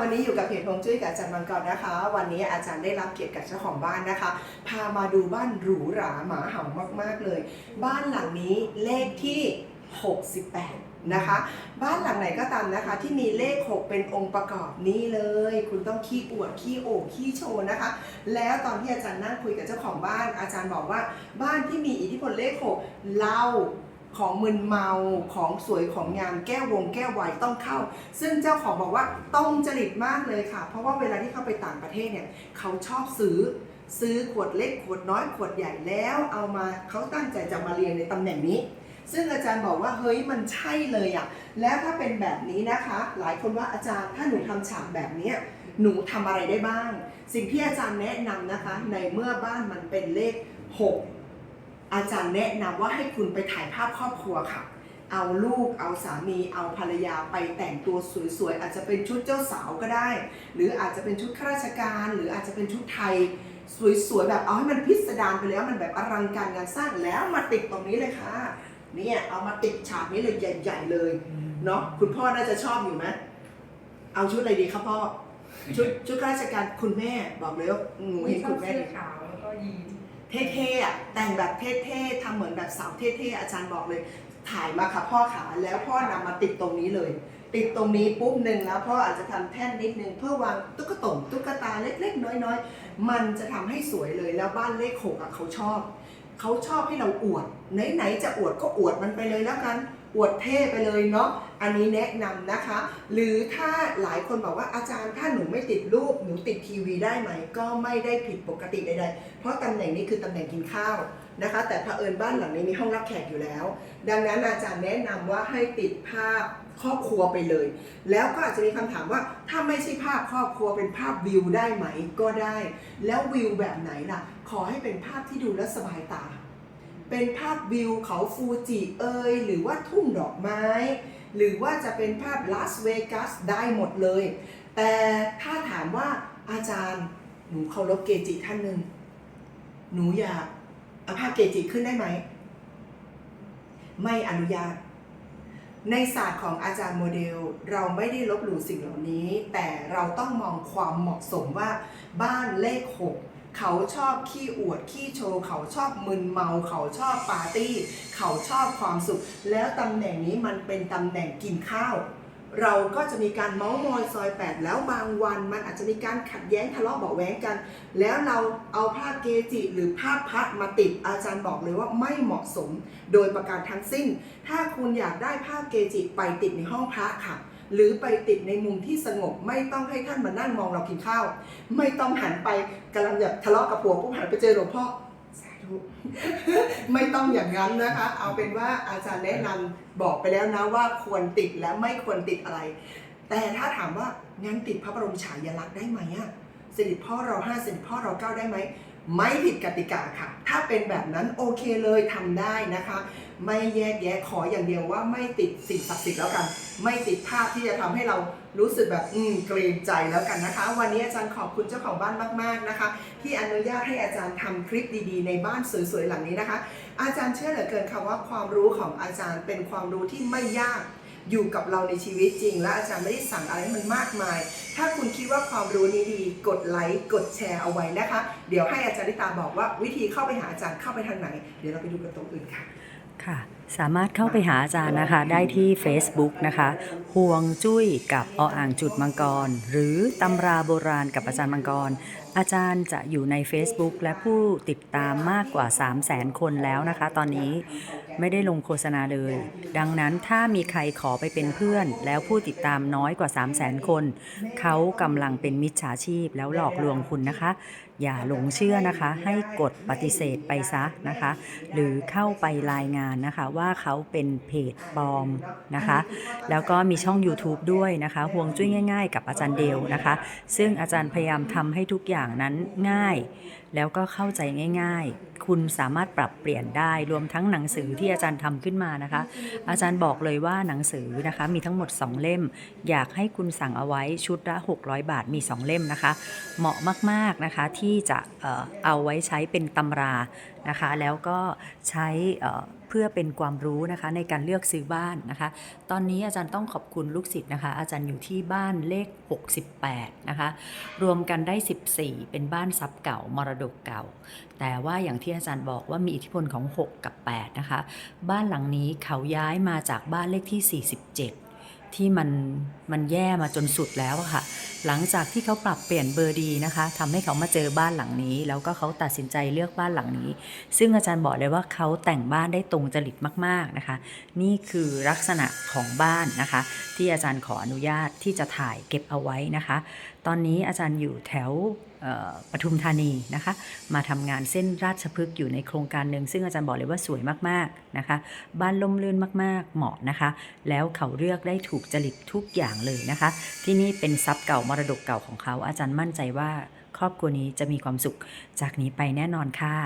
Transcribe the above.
วันนี้อยู่กับเพจฮวงจุ้ยกับอาจารย์มังกรนะคะ วันนี้อาจารย์ได้รับเกียรติกับเจ้าของบ้านนะคะ พามาดูบ้านหรูหราหมาเห่ามากๆเลย บ้านหลังนี้เลขที่ 68นะคะบ้านหลังไหนก็ตามนะคะ ที่มีเลข 6 เป็นองค์ประกอบนี้เลย คุณต้องขี้อวดขี้โอบขี้โชว์นะคะ แล้วตอนที่อาจารย์นั่งคุยกับเจ้าของบ้าน อาจารย์บอกว่าบ้านที่มีอิทธิพลเลข 6เล่า ของมึนเมาของสวยของงามแก้ววงแก้ววายต้องเข้า ซึ่งเจ้าของบอกว่าตรงจริตมากเลยค่ะ เพราะว่าเวลาที่เขาไปต่างประเทศเนี่ยเขาชอบซื้อซื้อขวดเล็กขวดน้อยขวดใหญ่แล้วเอามาเขาตั้งใจจะมาเรียนในตำแหน่งนี้ ซึ่งอาจารย์บอกว่าเฮ้ยมันใช่เลยอะแล้วถ้าเป็นแบบนี้นะคะ หลายคนว่าอาจารย์ถ้าหนูทำฉากแบบเนี้หนูทำอะไรได้บ้าง สิ่งที่อาจารย์แนะนำนะคะ ในเมื่อบ้านมันเป็นเลข 6 อาจารย์แนะนำว่าให้คุณไปถ่ายภาพครอบครัวค่ะ เอาลูก เอาสามี เอาภรรยาไปแต่งตัวสวยๆ อาจจะเป็นชุดเจ้าสาวก็ได้ หรืออาจจะเป็นชุดข้าราชการ หรืออาจจะเป็นชุดไทยสวยๆ แบบเอาให้มันพิสดารไปแล้วมันแบบอลังการงานสร้างแล้วมาติดตรงนี้เลยค่ะ เนี่ยเอามาติดฉากนี้เลยใหญ่ๆเลยเนาะคุณพ่อน่าจะชอบอยู่ไหมเอาชุดอะไรดีครับพ่อชุดชุดข้าราชการคุณแม่บอกเลยว่าหนูเห็นชอคุบณแม่เสื้อขาวแล้วก็ยีน เท่ๆอะแต่งแบบเท่ๆทำเหมือนแบบสาวเท่ๆอาจารย์บอกเลย ถ่ายมาค่ะพ่อขาแล้วพ่อนำมาติดตรงนี้เลย ติดตรงนี้ปุ๊บหนึ่งแล้วพ่ออาจจะทำแท่นนิดนึงเพื่อวางตุ๊กตาตุ๊กตาเล็กๆ น้อยๆ มันจะทำให้สวยเลยแล้วบ้านเลขหกอะเขาชอบ เขาชอบให้เราอวดไหนๆจะอวดก็อวดมันไปเลยแล้วกัน อวดเท่ไปเลยเนาะอันนี้แนะนำนะคะ หรือถ้าหลายคนบอกว่าอาจารย์ถ้าหนูไม่ติดรูปหนูติดทีวีได้ไหม ก็ไม่ได้ผิดปกติใดๆ เพราะตำแหน่งนี้คือตำแหน่งกินข้าวนะคะ แต่เผอิญบ้านหลังนี้มีห้องรับแขกอยู่แล้ว ดังนั้นอาจารย์แนะนำว่าให้ติดภาพครอบครัวไปเลย แล้วก็อาจจะมีคำถามว่าถ้าไม่ใช่ภาพครอบครัวเป็นภาพวิวได้ไหมก็ได้ แล้ววิวแบบไหนล่ะ ขอให้เป็นภาพที่ดูแล้วสบายตา เป็นภาพวิวเขาฟูจิเอยหรือว่าทุ่งดอกไม้ หรือว่าจะเป็นภาพลาสเวกัสได้หมดเลย แต่ถ้าถามว่าอาจารย์หนูเคารพเกจิท่านหนึ่งหนูอยากเอาภาพเกจิขึ้นได้ไหม ไม่อนุญาต ในศาสตร์ของอาจารย์โมเดล เราไม่ได้ลบหลู่สิ่งเหล่านี้ แต่เราต้องมองความเหมาะสมว่าบ้านเลขหก เขาชอบขี้อวดขี้โชว์ เขาชอบมึนเมา เขาชอบปาร์ตี้ เขาชอบความสุข แล้วตำแหน่งนี้มันเป็นตำแหน่งกินข้าว เราก็จะมีการเมาส์มอยซอยแปดแล้วบางวันมันอาจจะมีการขัดแย้งทะเลาะเบาะแว้งกัน แล้วเราเอาภาพเกจิหรือภาพพระมาติดอาจารย์บอกเลยว่าไม่เหมาะสมโดยประการทั้งสิ้น ถ้าคุณอยากได้ภาพเกจิไปติดในห้องพระค่ะ หรือไปติดในมุมที่สงบ ไม่ต้องให้ท่านมานั่งมองเรากินข้าว ไม่ต้องหันไปกำลังแบบทะเลาะกับผัวปุ๊บหันไปเจอหลวงพ่อสาธุไม่ต้องอย่างนั้นนะคะ เอาเป็นว่าอาจารย์แนะนำบอกไปแล้วนะว่าควรติดและไม่ควรติดอะไร แต่ถ้าถามว่างั้นติดพระบรมฉายาลักษณ์ได้ไหมอะสด็จพ่อเราห้าสด็จพ่อเราเก้าได้ไหม ไม่ผิดกติกาค่ะ ถ้าเป็นแบบนั้นโอเคเลยทำได้นะคะ ไม่แยกแยะขออย่างเดียวว่าไม่ติดสิ่งศักดิ์สิทธิ์แล้วกัน ไม่ติดภาพที่จะทำให้เรารู้สึกแบบอืมเกรงใจแล้วกันนะคะ วันนี้อาจารย์ขอบคุณเจ้าของบ้านมาก ๆนะคะ ที่อนุญาตให้อาจารย์ทำคลิปดีๆ ในบ้านสวยๆหลังนี้นะคะ อาจารย์เชื่อเหลือเกินค่ะว่าความรู้ของอาจารย์เป็นความรู้ที่ไม่ยาก อยู่กับเราในชีวิตจริง และอาจารย์ไม่ได้สั่งอะไรมันมากมาย ถ้าคุณคิดว่าความรู้นี้ดี กดไลค์กดแชร์เอาไว้นะคะ เดี๋ยวให้อาจารย์ลิตาบอกว่าวิธีเข้าไปหาอาจารย์เข้าไปทางไหน เดี๋ยวเราไปดูกันตรงอื่นค่ะค่ะ สามารถเข้าไปหาอาจารย์นะคะ ได้ที่ Facebook นะคะห่วงจุ้ยกับออ่างจุดมังกร หรือตำราโบราณกับอาจารย์มังกร อาจารย์จะอยู่ใน Facebook และผู้ติดตามมากกว่า 3 0 0แสนคนแล้วนะคะ ตอนนี้ไม่ได้ลงโฆษณาเลย ดังนั้นถ้ามีใครขอไปเป็นเพื่อน แล้วผู้ติดตามน้อยกว่า 3 0 0แสนคน เขากำลังเป็นมิจฉาชีพแล้วหลอกลวงคุณนะคะ อย่าหลงเชื่อนะคะ ให้กดปฏิเสธไปซะนะคะ หรือเข้าไปรายงานนะคะว่า่าเขาเป็นเพจปลอมนะคะ แล้วก็มีช่อง YouTube ด้วยนะคะห่วงจุ้ยง่าย ๆ กับอาจารย์เดลนะคะ ซึ่งอาจารย์พยายามทำให้ทุกอย่างนั้นง่าย แล้วก็เข้าใจง่าย ๆ คุณสามารถปรับเปลี่ยนได้รวมทั้งหนังสือที่อาจารย์ทำขึ้นมานะคะ อาจารย์บอกเลยว่าหนังสือนะคะมีทั้งหมด 2 เล่ม อยากให้คุณสั่งเอาไว้ชุดละ 600 บาทมี 2 เล่มนะคะ เหมาะมากๆนะคะที่จะเออเอาไว้ใช้เป็นตำรานะคะ แล้วก็ใช้ เพื่อเป็นความรู้นะคะในการเลือกซื้อบ้านนะคะ ตอนนี้อาจารย์ต้องขอบคุณลูกศิษย์นะคะ อาจารย์อยู่ที่บ้านเลข 68 นะคะ รวมกันได้ 14 เป็นบ้านทรัพย์เก่ามรดกเก่า แต่ว่าอย่างที่อาจารย์บอกว่ามีอิทธิพลของ 6 กับ 8 นะคะ บ้านหลังนี้เขาย้ายมาจากบ้านเลขที่ 47 ที่มันมันแย่มาจนสุดแล้วค่ะ หลังจากที่เขาปรับเปลี่ยนเบอร์ดีนะคะทำให้เขามาเจอบ้านหลังนี้ แล้วก็เขาตัดสินใจเลือกบ้านหลังนี้ ซึ่งอาจารย์บอกเลยว่าเขาแต่งบ้านได้ตรงจริตมากๆนะคะ นี่คือลักษณะของบ้านนะคะ ที่อาจารย์ขออนุญาตที่จะถ่ายเก็บเอาไว้นะคะ ตอนนี้อาจารย์อยู่แถวปทุมธานีนะคะ มาทำงานเส้นราชพฤกษ์อยู่ในโครงการหนึ่งซึ่งอาจารย์บอกเลยว่าสวยมากๆนะคะ บ้านล่มลื่นมากๆ เหมาะนะคะ แล้วเขาเลือกได้ถูกกจริตทุกอย่างเลยนะคะ ที่นี่เป็นทรัพย์เก่ามรดกเก่าของเขา อาจารย์มั่นใจว่าครอบครัวนี้จะมีความสุขจากนี้ไปแน่นอนค่ะ